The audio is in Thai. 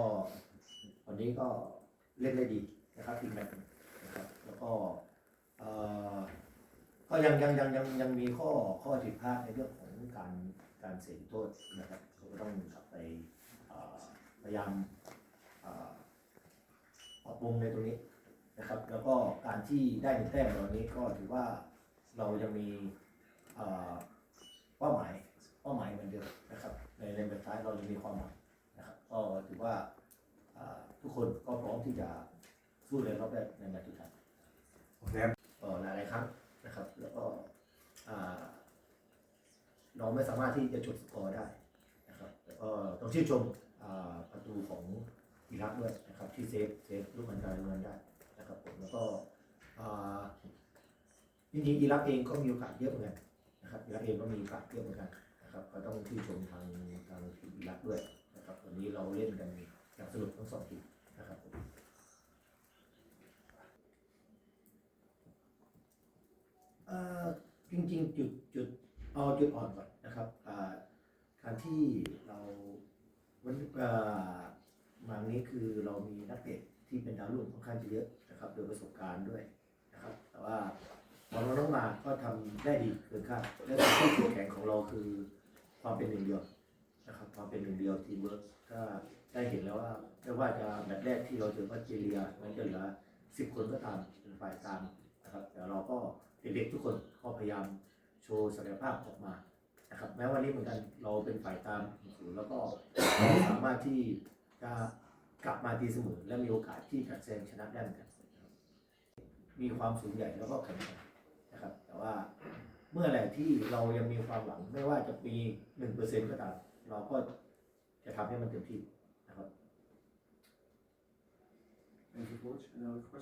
ก็วันนี้ก็เล่นได้ดีนะครับทีมแมตช์นะครับแล้วก็เอ่อก็ยังยังยังยังยังมีข้อข้อผิดพลาดในเรื่องของการการเสียจุดโทษนะครับเราก็ต้องกลับไปพยายามปรับปรุงในตรงนี้นะครับ แล้วก็การที่ได้หนึ่งแต้มในวันนี้ก็ถือว่าเรายังมีเอ่อเป้าหมายเป้าหมายเหมือนเดิมนะครับในในแมตช์ท้ายเรายังมีความหวัง ก็ถือว่าอ่าทุกคนก็พร้อมที่จะสู้ในรอบแรกในแมตช์สุดท้ายโอเคก็หลายๆครั้งนะครับ แล้วก็อ่าเราไม่สามารถที่จะจดสกอร์ได้นะครับแล้วก็ต้องชื่นชมอ่าประตูของอิรักด้วยนะครับที่เซฟเซฟลูกมันการลูกนั้นได้นะครับผมแล้วก็อ่าจริงๆอิรักเองก็มีโอกาสเยอะเหมือนกันนะครับอิรักเองก็มีโอกาสเยอะเหมือนกันนะครับก็ต้องชื่นชมทางทางทีมอิรักด้วย ล่นกันอย่างสนุกทั้งสองทีมนะครับผมจริงๆ จุดจุดเอาจุดอ่อนก่อนนะครับการที่เราวันมานี้คือเรามีนักเตะที่เป็นดาวรุ่งค่อนข้างจะเยอะนะครับโดยประสบการณ์ด้วยนะครับ แต่ว่าพอเราต้องมาก็ทำได้ดีเกินคาดและที่แข็งของเราคือความเป็นหนึ่งเดียวนะครับความเป็นหนึ่งเดียวทีมเวิร์กก็ได้ เห็นแล้วว่าไม่ว่าจะแมตช์แรกที่เราเจอออสเตรเลียมันจะเหลือสิบคนก็ตามเป็นฝ่ายกลางนะครับแต่เราก็เด็กๆทุกคนก็พยายามโชว์ศักยภาพออกมานะครับแม้วันนี้เหมือนกันเราเป็นฝ่ายตามศูนย์แล้วก็สามารถที่จะกลับมาตีเสมอและมีโอกาสที่จะแซงชนะได้เหมือนกัน มีความสูงใหญ่แล้วก็แข็งแกร่งนะครับ แต่ว่าเมื่อไหร่ที่เรายังมีความหวังไม่ว่าจะมีหนึ่งเปอร์เซ็นต์ก็ตาม เราก็จะทำให้มันเต็มที่ นะค